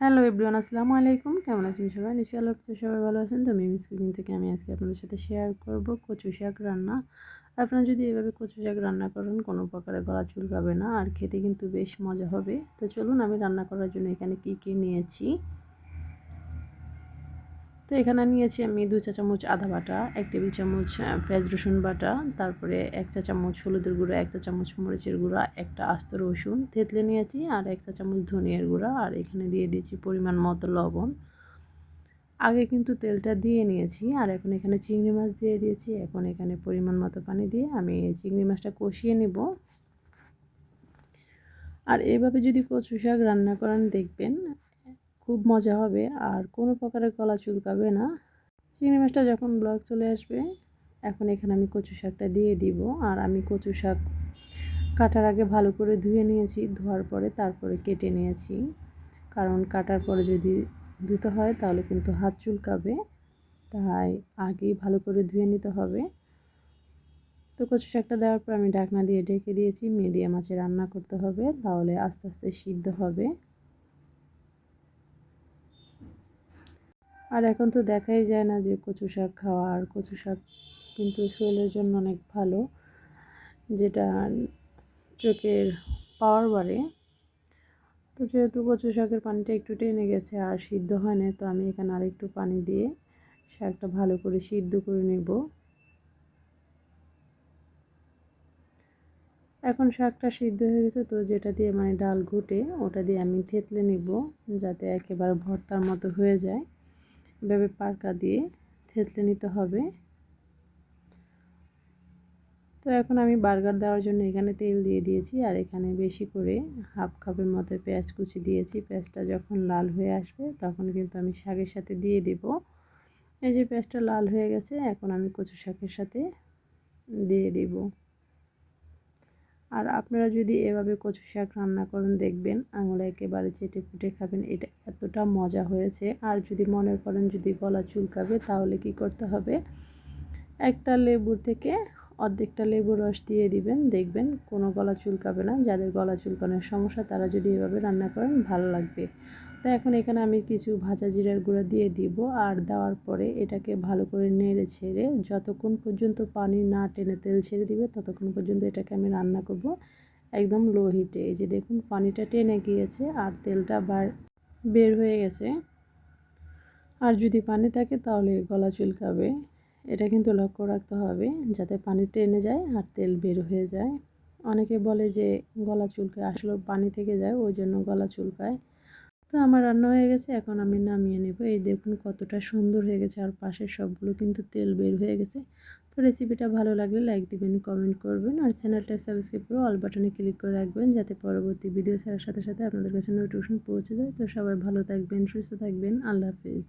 Hello everyone আসসালামু আলাইকুম। কেমন আছেন সবাই? নিশ্চয় আল্লাহ সবাই ভালো আছেন। তো মিমিস কুকিং থেকে আমি আজকে আপনাদের সাথে শেয়ার করব কচু শাক রান্না। আপনারা যদি এভাবে কচু শাক রান্না করেন, কোনো প্রকারে গলা চুলকাবে না আর খেতে কিন্তু বেশ মজা হবে। তো চলুন আমি রান্না করার জন্য এখানে কী কী নিয়েছি। তো এখানে নিয়েছি আমি দু চা চামচ আদা বাটা, এক টেবিল চামচ পেঁয়াজ রসুন বাটা, তারপরে এক চা চামচ হলুদের গুঁড়া, এক চা চামচ মরিচের গুঁড়া, একটা আস্ত রসুন, থেতলে নিয়েছি আর এক চা চামচ ধনিয়ার গুঁড়া আর এখানে দিয়ে দিয়েছি পরিমাণ মতো লবণ। আগে কিন্তু তেলটা দিয়ে নিয়েছি আর এখন এখানে চিংড়ি মাছ দিয়ে দিয়েছি, এখন এখানে পরিমাণ মতো পানি দিয়ে আমি চিংড়ি মাছটা কষিয়ে নেব। আর এভাবে যদি কচু শাক রান্না করেন দেখবেন খুব মজা হবে। আর কোনো প্রকারের গলা চুলকাবে না। চিংড়ি মাছটা যখন ব্লক চলে আসবে, এখন এখানে আমি কচু শাকটা দিয়ে দিব। আর আমি কচু শাক কাটার আগে ভালো করে ধুয়ে নিয়েছি। ধোয়ার পরে তারপরে কেটে নিয়েছি। কারণ কাটার পরে যদি ধুতে হয়, তাহলে কিন্তু হাত চুলকাবে। তাই আগেই ভালো করে ধুয়ে নিতে হবে। তো কচু শাকটা দেওয়ার পর আমি ঢাকনা দিয়ে ঢেকে দিয়েছি। মিডিয়াম আঁচে রান্না করতে হবে। তাহলে আস্তে আস্তে সিদ্ধ হবে। আর এখন তো দেখাই যায় না যে কচু শাক খাওয়া আর কচু শাক কিন্তু শরীরের জন্য অনেক ভালো, যেটা চোখের পাওয়ার বাড়ে। তো যেহেতু কচু শাকের পানিটা একটু টেনে গেছে আর সিদ্ধ হয় না তো আমি এখানে আর একটু পানি দিয়ে শাকটা ভালো করে সিদ্ধ করে নেব। এখন শাকটা সিদ্ধ হয়ে গেছে, তো যেটা দিয়ে মানে ডাল ঘুটে ওটা দিয়ে আমি থেতলে নিব, যাতে একেবারে ভর্তার মতো হয়ে যায়। এভাবে পারকা দিয়ে থেতলে নিতে হবে। তো এখন আমি বার্গার দেওয়ার জন্য এখানে তেল দিয়ে দিয়েছি আর এখানে বেশি করে হাফ কাপের মতো পেঁয়াজ কুচি দিয়েছি। পেঁয়াজটা যখন লাল হয়ে আসবে তখন কিন্তু আমি শাকের সাথে দিয়ে দেব। এই যে পেঁয়াজটা লাল হয়ে গেছে, এখন আমি কচু শাকের সাথে দিয়ে দিব। আর আপনারা যদি এভাবে কচু শাক রান্না করেন, দেখবেন আঙুলে একেবারে চেটে ফুটে খাবেন, এটা এতটা মজা হয়েছে। আর যদি মনে করেন যদি গলা চুলকাবে, তাহলে কি করতে হবে? একটা লেবুর থেকে অর্ধেকটা লেবুর রস দিয়ে দিবেন। দেখবেন কোনো গলা চুলকাবে না। যাদের গলা চুলকানোর সমস্যা, তারা যদি এভাবে রান্না করেন, ভালো লাগবে। তো এখন এখানে আমি কিছু ভাজা জিরার গুঁড়া দিয়ে দিব। আর দেওয়ার পরে এটাকে ভালো করে নেড়ে ছেড়ে যতক্ষণ পর্যন্ত পানি না টেনে তেল ছেড়ে দিবে, ততক্ষণ পর্যন্ত এটাকে আমি রান্না করব একদম লো হিটে। এই যে দেখুন, পানিটা টেনে গিয়েছে আর তেলটা বার, বের হয়ে গেছে। আর যদি পানি থাকে, তাহলে গলা চুলকাবে। এটা কিন্তু লক্ষ্য রাখতে হবে যাতে পানি টেনে যায় আর তেল বের হয়ে যায়। অনেকে বলে যে গলা চুলকায়, আসলে পানি থেকে যায়, ওই জন্য গলা চুলকায়। তো আমার রান্না হয়ে গেছে, এখন আমি নামিয়ে নেব। এই দেখুন কতটা সুন্দর হয়ে গেছে, আর পাশের সবগুলো কিন্তু তেল বের হয়ে গেছে। তো রেসিপিটা ভালো লাগলে লাইক দিবেন কমেন্ট করবেন, আর চ্যানেলটা সাবস্ক্রাইব করে অল বাটনে ক্লিক করে রাখবেন, যাতে পরবর্তী ভিডিও ছাড়ার সাথে সাথে আপনাদের কাছে নোটিফিকেশন পৌঁছে যায়। তো সবাই ভালো থাকবেন, সুস্থ থাকবেন, আল্লাহ হাফিজ।